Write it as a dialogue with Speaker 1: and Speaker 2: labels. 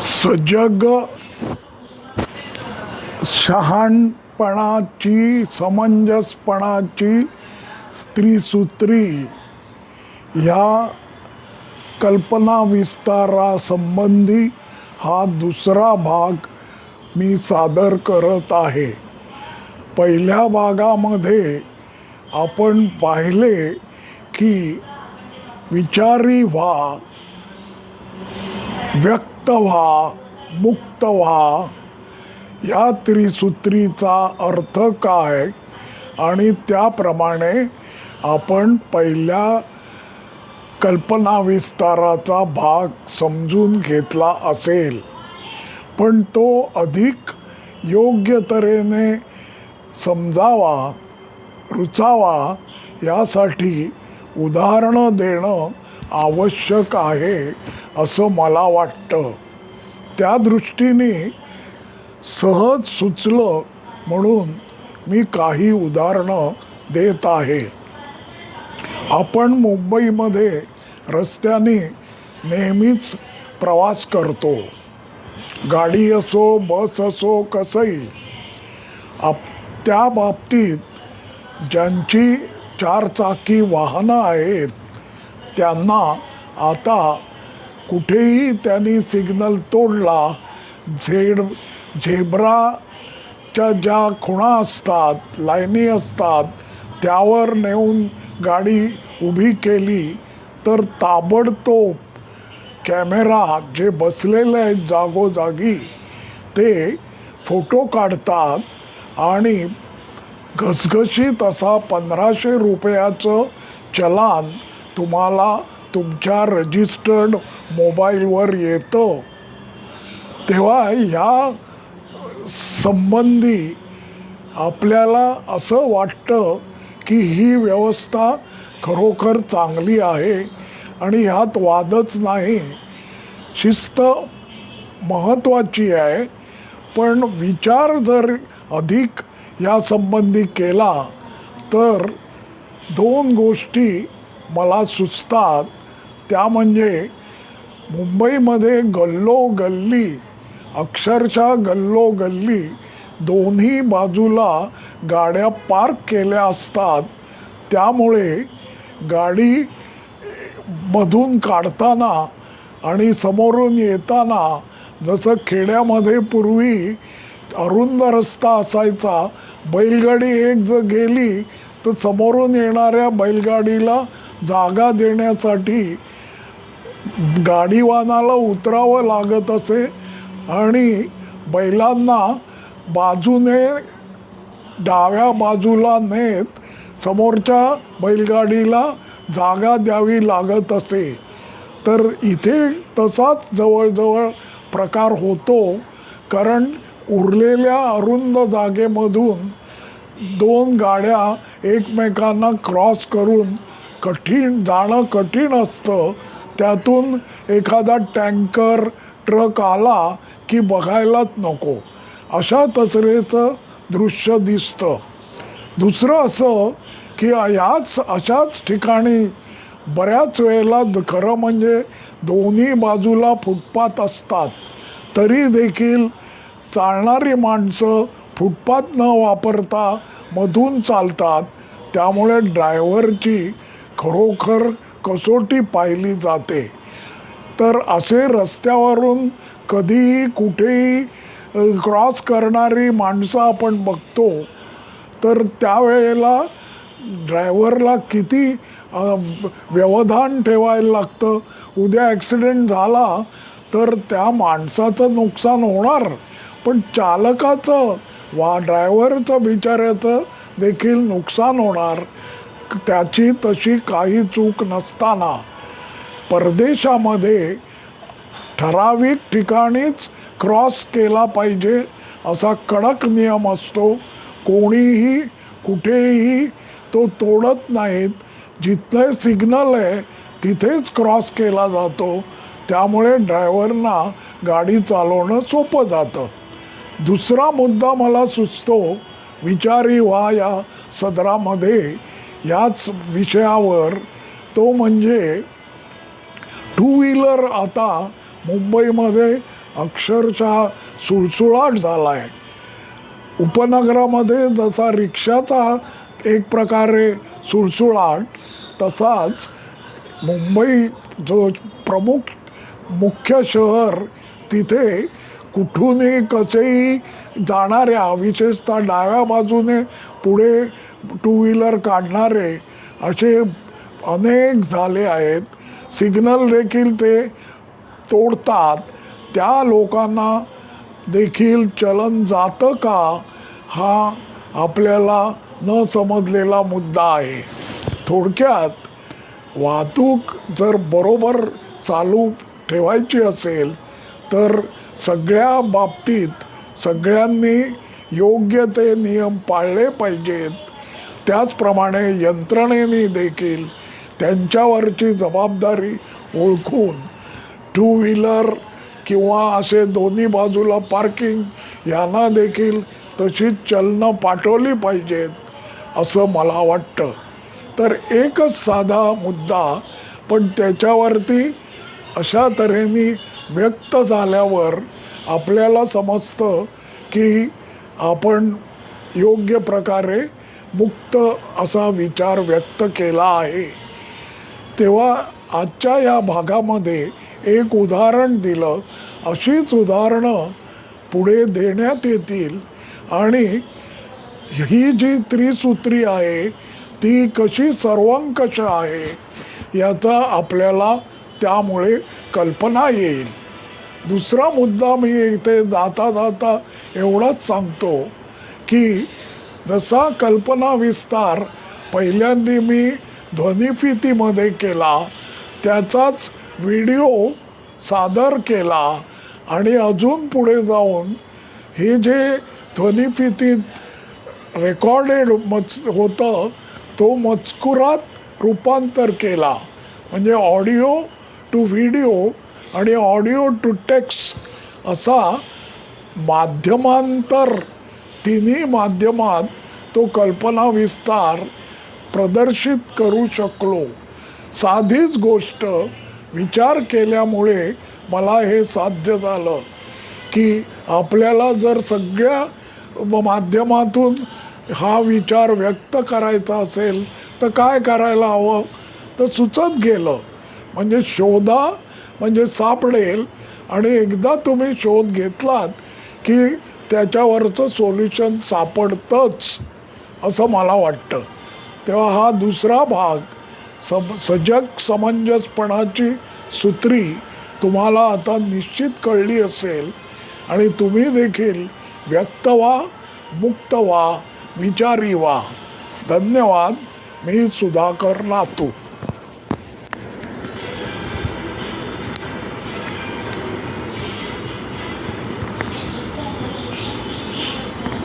Speaker 1: सजग शहाणपणाची समंजसपणाची स्त्रीसूत्री ह्या कल्पना विस्तारासंबंधी हा दुसरा भाग मी सादर करत आहे. पहिल्या भागामध्ये आपण पाहिले की विचारी व्हा. व्यक्त व्हा मुक्त व्हा या त्रिसूत्रीचा अर्थ काय? आणि त्याप्रमाणे आपण पहिल्या कल्पना विस्ताराचा भाग समजून घेतला असेल. पण तो अधिक योग्य तऱ्हेने समजावा रुचावा यासाठी उदाहरणं देणं आवश्यक आहे असं मला वाटतं. त्या दृष्टीने सहज सुचलं म्हणून मी काही उदाहरणं देत आहे. आपण मुंबईमध्ये रस्त्याने नेहमीच प्रवास करतो. गाडी असो बस असो कसंही. आप त्या बाबतीत ज्यांची चारचाकी वाहनं आहेत त्यांना आता कुठेही त्यांनी सिग्नल तोडला झेड झेब्राच्या ज्या खुणा असतात लाईनी असतात त्यावर नेऊन गाडी उभी केली तर ताबडतोब कॅमेरा जे बसलेले आहेत जागोजागी ते फोटो काढतात आणि घसघशीत असा पंधराशे रुपयाचं चलान तुम्हाला तुमच्या रजिस्टर्ड मोबाईलवर येतं. तेव्हा ह्या संबंधी आपल्याला असं वाटतं की ही व्यवस्था खरोखर चांगली आहे आणि ह्यात वादच नाही. शिस्त महत्त्वाची आहे पण विचार जर अधिक यासंबंधी केला तर दोन गोष्टी मला सुचतात. त्या म्हणजे मुंबईमध्ये गल्लोगल्ली अक्षरशः गल्लोगल्ली दोन्ही बाजूला गाड्या पार्क केल्या असतात. त्यामुळे गाडी मधून काढताना आणि समोरून येताना जसं खेड्यामध्ये पूर्वी अरुंद रस्ता असायचा बैलगाडी एक जर गेली तर समोरून येणाऱ्या बैलगाडीला जागा देण्यासाठी गाडीवानाला उतरावं लागत असे आणि बैलांना बाजूने डाव्या बाजूला नेत समोरच्या बैलगाडीला जागा द्यावी लागत असे. तर इथे तसाच जवळजवळ प्रकार होतो कारण उरलेल्या अरुंद जागेमधून दोन गाड्या एकमेकांना क्रॉस करून कठीण जाणं कठीण असतं. त्यातून एखादा टँकर ट्रक आला की बघायलाच नको. अशा तसरेचं दृश्य दिसतं. दुसरं असं की याच अशाच ठिकाणी बऱ्याच वेळेला द- खरं म्हणजे दोन्ही बाजूला फुटपाथ असतात. तरी देखील चालणारी माणसं फुटपाथ न वापरता मधून चालतात. त्यामुळे ड्रायव्हरची खरोखर कसोटी पाहिली जाते. तर असे रस्त्यावरून कधीही कुठेही क्रॉस करणारी माणसं आपण बघतो तर त्यावेळेला ड्रायव्हरला किती व्यवधान ठेवायला लागतं. उद्या ॲक्सिडेंट झाला तर त्या माणसाचं नुकसान होणार. पण चालकाचं वा ड्रायव्हरचं बिचाऱ्याचं देखील नुकसान होणार. त्याची तशी काही चूक नसताना परदेशामध्ये ठराविक ठिकाणीच क्रॉस केला पाहिजे असा कडक नियम असतो. कोणीही कुठेही तो तोडत नाहीत. जिथले सिग्नल आहे तिथेच क्रॉस केला जातो. त्यामुळे ड्रायव्हरना गाडी चालवणं सोपं जातं. दुसरा मुद्दा मला सुचतो. विचारी व्हा या सदरामध्ये. याच विषयावर तो म्हणजे टू व्हीलर आता मुंबईमध्ये अक्षरशः सुळसुळाट झाला आहे उपनगरामध्ये जसा रिक्षाचा एक प्रकारे सुळसुळाट तसाच मुंबई जो प्रमुख मुख्य शहर तिथे कुठूनही कसेही जाणाऱ्या विशेषतः डाव्या बाजूने पुढे टू व्हीलर काढणारे असे अनेक झाले आहेत. सिग्नल देखील ते तोडतात. त्या लोकांना देखील चलन जातं का? हा आपल्याला न समजलेला मुद्दा आहे. थोडक्यात वाहतूक जर बरोबर चालू ठेवायची असेल तर सगळ्या बाबतीत सगळ्यांनी योग्य ते नियम पाळले पाहिजेत. त्याचप्रमाणे यंत्रणेने देखील त्यांच्यावरची जबाबदारी ओळखून टू व्हीलर किंवा असे दोन्ही बाजूला पार्किंग यांना देखील तशीच चलनं पाठवली पाहिजेत असं मला वाटतं. तर एकच साधा मुद्दा पण त्याच्यावरती अशा तऱ्हेने व्यक्त झाल्यावर आपल्याला समजतं की आपण योग्य प्रकारे मुक्त असा विचार व्यक्त केला आहे. तेव्हा आजच्या या भागामध्ये एक उदाहरण दिलं. अशीच उदाहरणं पुढे देण्यात येतील आणि ही जी त्रिसूत्री आहे ती कशी सर्वंकष आहे याचा आपल्याला त्यामुळे कल्पना येईल. दुसरा मुद्दा मी इथे जाता जाता एवढाच सांगतो की जसा कल्पना विस्तार पहिल्यांदा मी ध्वनिफितीमध्ये केला त्याचाच व्हिडिओ सादर केला आणि अजून पुढे जाऊन हे जे ध्वनिफितीत रेकॉर्डेड मच होतं तो मजकुरात रूपांतर केला. म्हणजे ऑडिओ टू व्हिडिओ आणि ऑडिओ टू टेक्स्ट असा माध्यमांतर तिन्ही माध्यमात तो कल्पना विस्तार प्रदर्शित करू शकलो. साधीच गोष्ट विचार केल्यामुळे मला हे साध्य झालं की आपल्याला जर सगळ्या म- माध्यमातून हा विचार व्यक्त करायचा असेल तर काय करायला हवं? तर सुचत गेलं म्हणजे शोधा म्हणजे सापडेल. आणि एकदा तुम्ही शोध घेतलात की त्याच्यावरचं सोल्युशन सापडतंच असं मला वाटतं. तेव्हा हा दुसरा भाग सम सजग समंजसपणाची सूत्री तुम्हाला आता निश्चित कळली असेल. आणि तुम्ही देखील व्यक्त व्हा मुक्त व्हा विचारी व्हा. धन्यवाद. मी सुधाकर नातू.